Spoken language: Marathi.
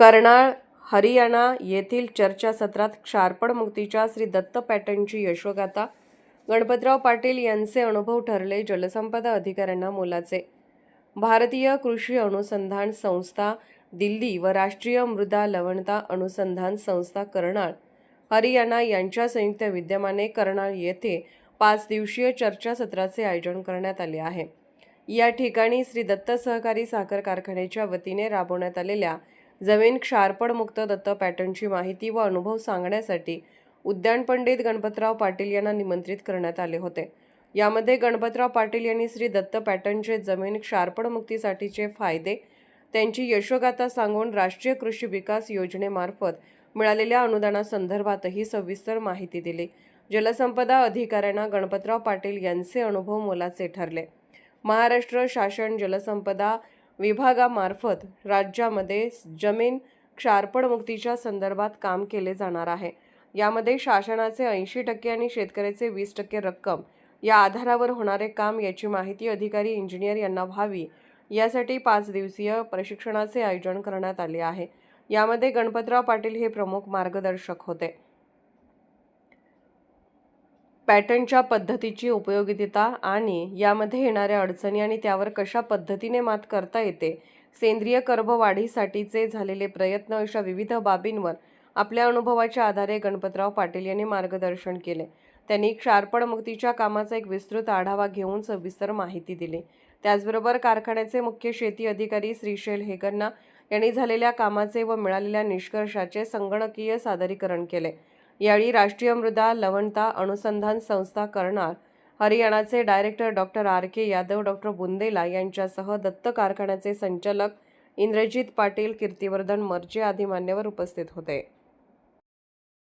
कर्नाळ हरियाणा येथील चर्चासत्रात क्षारपण मुक्तीच्या श्री दत्त पॅटर्नची यशोगाथा. गणपतराव पाटील यांचे अनुभव ठरले जलसंपदा अधिकाऱ्यांना मोलाचे. भारतीय कृषी अनुसंधान संस्था दिल्ली व राष्ट्रीय मृदा लवणता अनुसंधान संस्था कर्नाळ हरियाणा यांच्या संयुक्त विद्यमाने कर्नाळ येथे पाच दिवसीय चर्चासत्राचे आयोजन करण्यात आले आहे. या ठिकाणी श्री दत्त सहकारी साखर कारखान्याच्या वतीने राबवण्यात आलेल्या जमीन क्षारपणमुक्त दत्त पॅटर्नची माहिती व अनुभव सांगण्यासाठी उद्यान पंडित गणपतराव पाटील यांना निमंत्रित करण्यात आले होते. यामध्ये गणपतराव पाटील यांनी श्री दत्त पॅटर्नचे जमीन क्षारपड मुक्तीसाठीचे फायदे त्यांची यशोगाथा सांगून राष्ट्रीय कृषी विकास योजनेमार्फत मिळालेल्या अनुदानासंदर्भातही सविस्तर माहिती दिली. जलसंपदा अधिकाऱ्यांना गणपतराव पाटील यांचे अनुभव मोलाचे ठरले. महाराष्ट्र शासन जलसंपदा विभागामार्फत राज्यामध्ये जमीन क्षारपणमुक्तीच्या संदर्भात काम केले जाणार आहे. यामध्ये शासनाचे ऐंशी टक्के आणि शेतकऱ्याचे वीस टक्के रक्कम या आधारावर होणारे काम याची माहिती अधिकारी इंजिनियर यांना व्हावी यासाठी पाच दिवसीय प्रशिक्षणाचे आयोजन करण्यात आले आहे. यामध्ये गणपतराव पाटील हे प्रमुख मार्गदर्शक होते. पॅटर्नच्या पद्धतीची उपयोगिता आणि यामध्ये येणाऱ्या अडचणी आणि त्यावर कशा पद्धतीने मात करता येते सेंद्रिय कर्ब वाढीसाठीचे झालेले प्रयत्न अशा विविध बाबींवर आपल्या अनुभवाच्या आधारे गणपतराव पाटील यांनी मार्गदर्शन केले. त्यांनी क्षारपण मुक्तीच्या कामाचा एक विस्तृत आढावा घेऊन सविस्तर माहिती दिली. त्याचबरोबर कारखान्याचे मुख्य शेती अधिकारी श्रीशैल हेगन्ना यांनी झालेल्या कामाचे व मिळालेल्या निष्कर्षाचे संगणकीय सादरीकरण केले. यावेळी राष्ट्रीय मृदा लवणता अनुसंधान संस्था करणार हरियाणाचे director doctor R K Yadav doctor Bundela यांच्यासह दत्त कारखान्याचे संचालक इंद्रजित पाटील कीर्तिवर्धन मर्चे आदी मान्यवर उपस्थित होते.